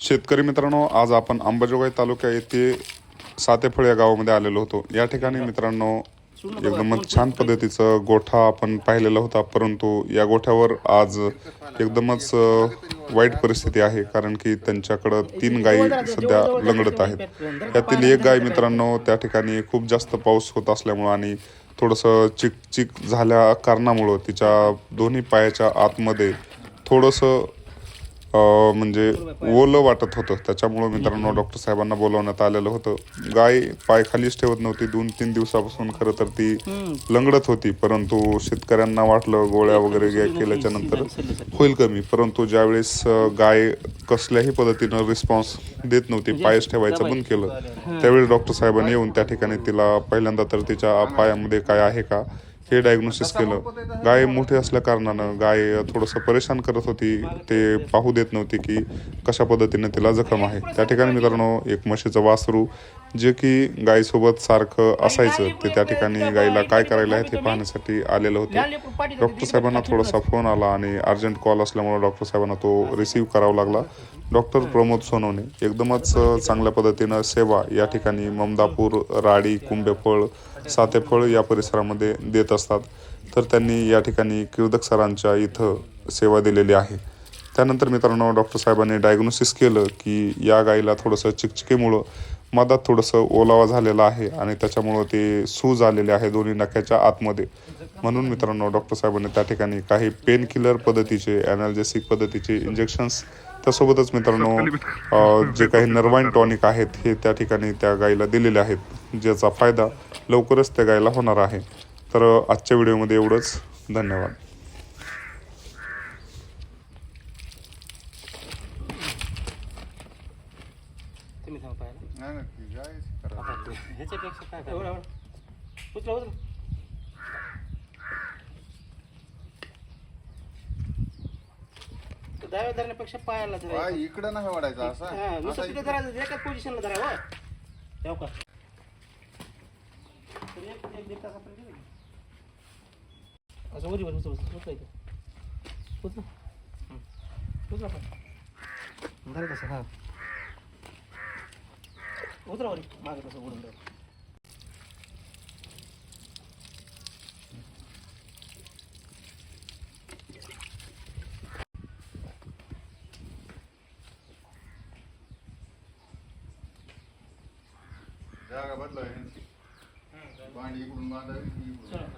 शेतकरी मित्रांनो आज आपण अंबाजोगाई तालुक्या येथे सातेफळ या गावामध्ये आलेलो होतो. या ठिकाणी मित्रांनो एकदमच छान पद्धतीचं गोठा आपण पाहिलेला होता परंतु या गोठ्यावर आज एकदमच वाईट परिस्थिती आहे कारण की त्यांच्याकडं तीन गायी सध्या लंगडत आहेत. त्यातील एक गाय मित्रांनो त्या ठिकाणी खूप जास्त पाऊस होत असल्यामुळं आणि थोडंसं चिक चिक झाल्या कारणामुळं तिच्या दोन्ही पायाच्या आतमध्ये थोडंसं म्हणजे ओलं वाटत होतं. त्याच्यामुळं मित्रांनो डॉक्टर साहेबांना बोलवण्यात आलेलं होतं. गाय पाय खालीच ठेवत नव्हती. दोन तीन दिवसापासून खरं तर ती लंगडत होती. परंतु शेतकऱ्यांना वाटलं गोळ्या वगैरे केल्याच्यानंतर होईल कमी. परंतु ज्यावेळेस गाय कसल्याही पद्धतीनं रिस्पॉन्स देत नव्हती पायच ठेवायचं बंद केलं. त्यावेळी डॉक्टर साहेबांनी येऊन त्या ठिकाणी तिला पहिल्यांदा तर तिच्या पायामध्ये काय आहे का? हे डायग्नोसिस केलं. गाय मोठी असल्या कारणानं गाय थोडंसं परेशान करत होती. ते पाहू देत नव्हती की कशा पद्धतीने तिला जखम आहे. त्या ठिकाणी मित्रांनो एक म्हशीचं वासरू जे की गायीसोबत सारखं असायचं. ते त्या ठिकाणी गायीला काय करायला आहे ते पाहण्यासाठी आलेलं होतं. डॉक्टर साहेबांना थोडासा फोन आला आणि अर्जंट कॉल असल्यामुळे डॉक्टर साहेबांना तो रिसीव्ह करावा लागला. डॉक्टर प्रमोद सोनवणे. एकदमच चांगल्या पद्धतीनं सेवा या ठिकाणी ममदापूर राडी कुंभेफळ सातेफळ या परिसरामध्ये देत असतात. तर त्यांनी या ठिकाणी कीर्तक सरांच्या इथं सेवा दिलेली आहे. त्यानंतर मित्रांनो डॉक्टर साहेबांनी डायग्नोसिस केलं की या गाईला थोडंसं चिकचिकेमुळं मधात थोडंसं ओलावा झालेला आहे आणि त्याच्यामुळं ते सूज आलेले आहे दोन्ही नख्याच्या आतमध्ये. म्हणून मित्रांनो डॉक्टर साहेबांनी त्या ठिकाणी काही पेन किलर पद्धतीचे ॲनाल्जेसिक पद्धतीचे इंजेक्शन्स त्यासोबतच मित्रांनो जे काही नर्वाईन टॉनिक आहेत हे त्या ठिकाणी त्या गायीला दिलेले आहेत ज्याचा फायदा लवकरच त्या गायीला होणार आहे. तर आजच्या व्हिडिओमध्ये एवढंच. धन्यवाद? ह्याच्यापेक्षा काय दहाव्या धरण्यापेक्षा पायाला पाय धरायचं. इकडं नाही वाढायचा असा हा, असा नुसतं इकडं. धरायचं एकाच पोझिशनला धरावं ठेव का तर एक एक दीड तासापर्यंत येईल. असं वरी वर उचल उचल उचला इथं. उचला हं. उचला पण धरा तसं हा उतरा वरी मागे तसं उडून धरा जागा बदलावी यांची. भांडी इकडून बांधावी इकडून.